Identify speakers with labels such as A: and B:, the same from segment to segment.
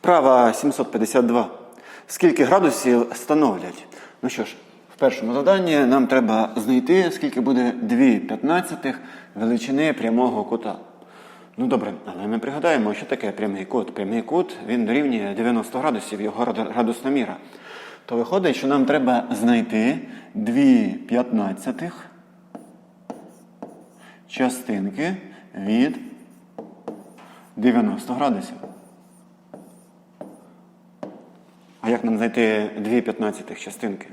A: Вправа 752. Скільки градусів становлять? Ну що ж, в першому заданні нам треба знайти, скільки буде 2 п'ятнадцятих величини прямого кута. Ну добре, але ми пригадаємо, що таке прямий кут. Прямий кут він дорівнює 90 градусів, його градусна міра. То виходить, що нам треба знайти 2 п'ятнадцятих частинки від 90 градусів. А як нам знайти дві 15 частинки?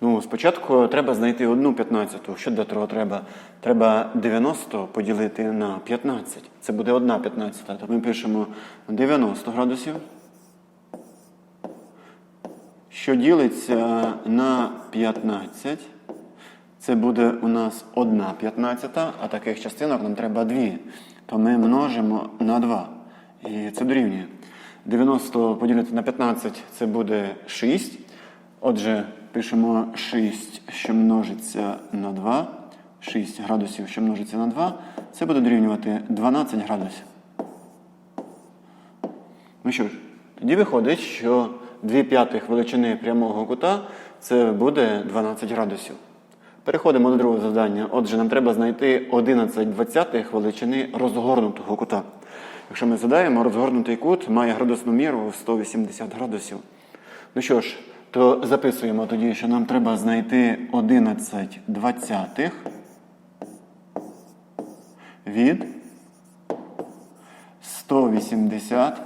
A: Ну, спочатку треба знайти одну 15. Що для того треба? Треба 90 поділити на 15. Це буде одна 15. То ми пишемо 90 градусів, що ділиться на 15. Це буде у нас одна 15, а таких частинок нам треба дві. То ми множимо на 2. І це дорівнює. 90 поділити на 15 це буде 6. Отже, пишемо 6, що множиться на 2. 6 градусів, що множиться на 2. Це буде дорівнювати 12 градусів. Ну що ж, тоді виходить, що 2 п'ятих величини прямого кута це буде 12 градусів. Переходимо до другого завдання. Отже, нам треба знайти 11 двадцятих величини розгорнутого кута. Якщо ми задаємо, розгорнутий кут має градусну міру 180 градусів. Ну що ж, то записуємо тоді, що нам треба знайти 11 двадцятих від 180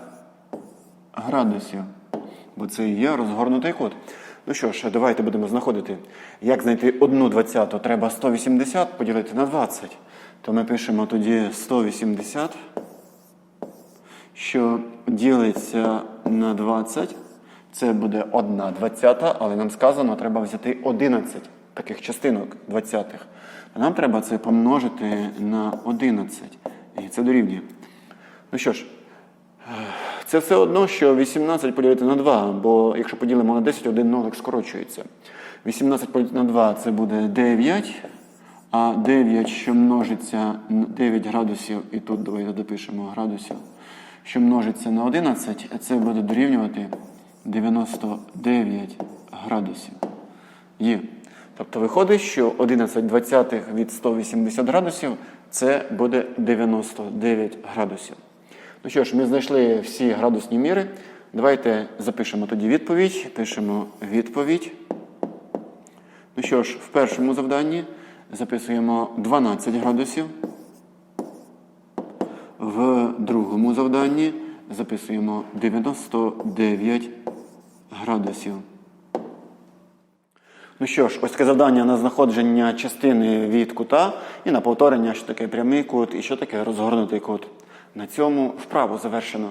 A: градусів. Бо це і є розгорнутий кут. Ну що ж, давайте будемо знаходити. Як знайти одну двадцяту? Треба 180 поділити на 20. То ми пишемо тоді 180, що ділиться на 20. Це буде одна двадцята, але нам сказано, треба взяти 11 таких частинок двадцятих. Нам треба це помножити на 11. І це дорівнює. Ну що ж, це все одно, що 18 поділити на 2, бо якщо поділимо на 10, один нолик скорочується. 18 поділити на 2 це буде 9, а 9, що множиться на 9 градусів, і тут давайте допишемо градусів, що множиться на 11, це буде дорівнювати 99 градусів. Є. Тобто виходить, що 11 двадцятих від 180 градусів це буде 99 градусів. Ну що ж, ми знайшли всі градусні міри. Давайте запишемо тоді відповідь. Пишемо відповідь. Ну що ж, в першому завданні записуємо 12 градусів. В другому завданні записуємо 99 градусів. Ну що ж, ось таке завдання на знаходження частини від кута і на повторення, що таке прямий кут і що таке розгорнутий кут. На цьому вправу завершено.